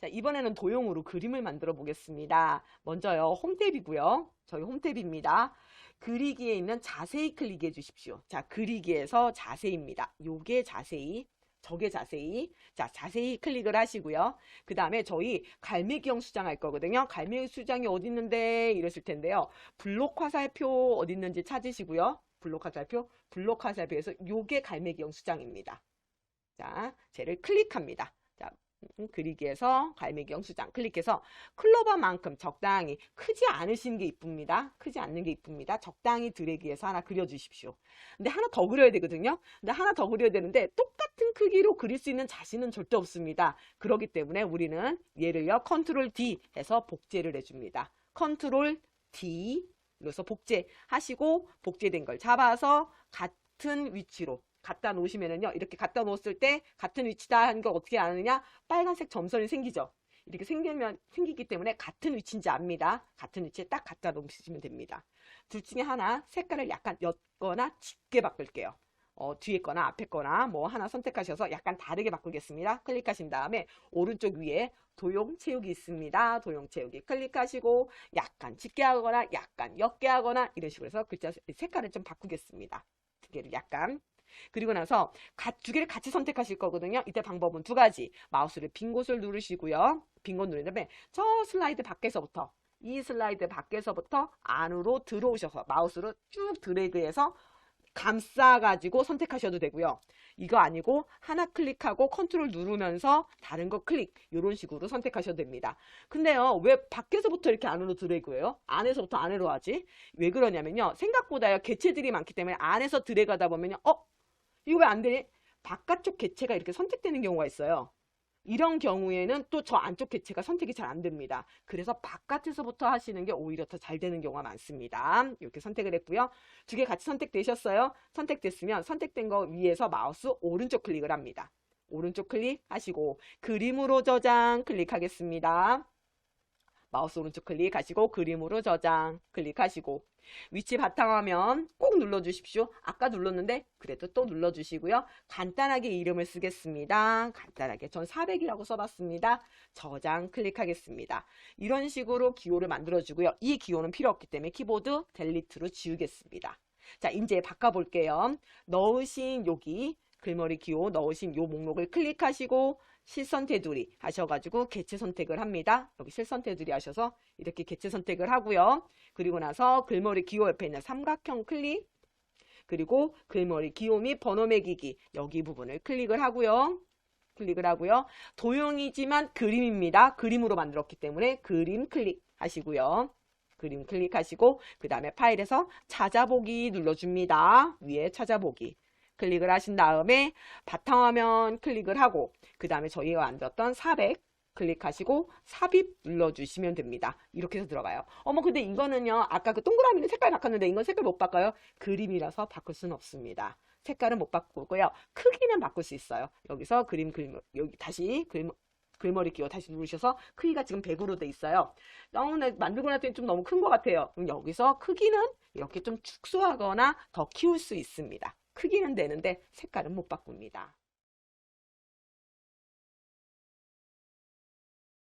자, 이번에는 도형으로 그림을 만들어 보겠습니다. 먼저요, 홈탭이고요. 저희 홈탭입니다. 그리기에 있는 자세히 클릭해 주십시오. 자, 그리기에서 자세히입니다. 요게 자세히, 저게 자세히. 자, 자세히 클릭을 하시고요. 그 다음에 저희 갈매기형 수장 할 거거든요. 갈매기 수장이 어디 있는데 이랬을 텐데요. 블록 화살표 어디 있는지 찾으시고요. 블록 화살표, 블록 화살표에서 요게 갈매기형 수장입니다. 자, 쟤를 클릭합니다. 그리기에서 갈매기형 수장 클릭해서 클로버만큼 적당히 크지 않으신 게 이쁩니다. 크지 않는 게 이쁩니다. 적당히 드래기해서 하나 그려주십시오. 근데 하나 더 그려야 되거든요. 근데 하나 더 그려야 되는데 똑같은 크기로 그릴 수 있는 자신은 절대 없습니다. 그렇기 때문에 우리는 얘를요 컨트롤 D 해서 복제를 해줍니다. 컨트롤 D 눌러서 복제하시고 복제된 걸 잡아서 같은 위치로 갖다 놓으시면은요 이렇게 갖다 놓았을 때 같은 위치다 하는 걸 어떻게 아느냐? 빨간색 점선이 생기죠. 이렇게 생기면 생기기 때문에 같은 위치인지 압니다. 같은 위치에 딱 갖다 놓으시면 됩니다. 둘 중에 하나 색깔을 약간 옅거나 짙게 바꿀게요. 어, 뒤에 거나 앞에 거나 뭐 하나 선택하셔서 약간 다르게 바꾸겠습니다. 클릭하신 다음에 오른쪽 위에 도용 채우기 있습니다. 도용 채우기 클릭하시고 약간 짙게 하거나 약간 옅게 하거나 이런 식으로 해서 글자 색깔을 좀 바꾸겠습니다. 두 개를 약간 그리고 나서 가- 두 개를 같이 선택하실 거거든요. 이때 방법은 두 가지. 마우스를 빈 곳을 누르시고요. 빈 곳 누른 다음에 저 슬라이드 밖에서부터 이 슬라이드 밖에서부터 안으로 들어오셔서 마우스로 쭉 드래그해서 감싸가지고 선택하셔도 되고요. 이거 아니고 하나 클릭하고 컨트롤 누르면서 다른 거 클릭 이런 식으로 선택하셔도 됩니다. 근데요 왜 밖에서부터 이렇게 안으로 드래그해요? 안에서부터 안으로 하지? 왜 그러냐면요 생각보다 요 개체들이 많기 때문에 안에서 드래그하다 보면요 어? 이거 왜안 되니? 바깥쪽 개체가 이렇게 선택되는 경우가 있어요. 이런 경우에는 또 저 안쪽 개체가 선택이 잘 안 됩니다. 그래서 바깥에서부터 하시는 게 오히려 더 잘 되는 경우가 많습니다. 이렇게 선택을 했고요. 두 개 같이 선택되셨어요? 선택됐으면 선택된 거 위에서 마우스 오른쪽 클릭을 합니다. 오른쪽 클릭하시고 그림으로 저장 클릭하겠습니다. 마우스 오른쪽 클릭하시고 그림으로 저장 클릭하시고 위치 바탕화면 꼭 눌러주십시오. 아까 눌렀는데 그래도 또 눌러주시고요. 간단하게 이름을 쓰겠습니다. 간단하게 전 400이라고 써봤습니다. 저장 클릭하겠습니다. 이런 식으로 기호를 만들어주고요. 이 기호는 필요 없기 때문에 키보드 델리트로 지우겠습니다. 자 이제 바꿔볼게요. 넣으신 여기 글머리 기호 넣으신 요 목록을 클릭하시고 실선 테두리 하셔가지고 개체 선택을 합니다. 여기 실선 테두리 하셔서 이렇게 개체 선택을 하고요. 그리고 나서 글머리 기호 옆에 있는 삼각형 클릭 그리고 글머리 기호 및 번호 매기기 여기 부분을 클릭을 하고요. 클릭을 하고요. 도형이지만 그림입니다. 그림으로 만들었기 때문에 그림 클릭 하시고요. 그림 클릭하시고 그 다음에 파일에서 찾아보기 눌러줍니다. 위에 찾아보기 클릭을 하신 다음에 바탕화면 클릭을 하고 그 다음에 저희가 만들었던 400 클릭하시고 삽입 눌러주시면 됩니다. 이렇게 해서 들어가요. 어머 근데 이거는요. 아까 그 동그라미는 색깔 바꿨는데 이건 색깔 못 바꿔요. 그림이라서 바꿀 수는 없습니다. 색깔은 못 바꾸고요. 크기는 바꿀 수 있어요. 여기서 그림 그림 여기 다시 그림 글머리 끼워 다시 누르셔서 크기가 지금 100으로 돼 있어요. 너무 나- 만들고 났더니 좀 너무 큰 것 같아요. 그럼 여기서 크기는 이렇게 좀 축소하거나 더 키울 수 있습니다. 크기는 되는데 색깔은 못 바꿉니다.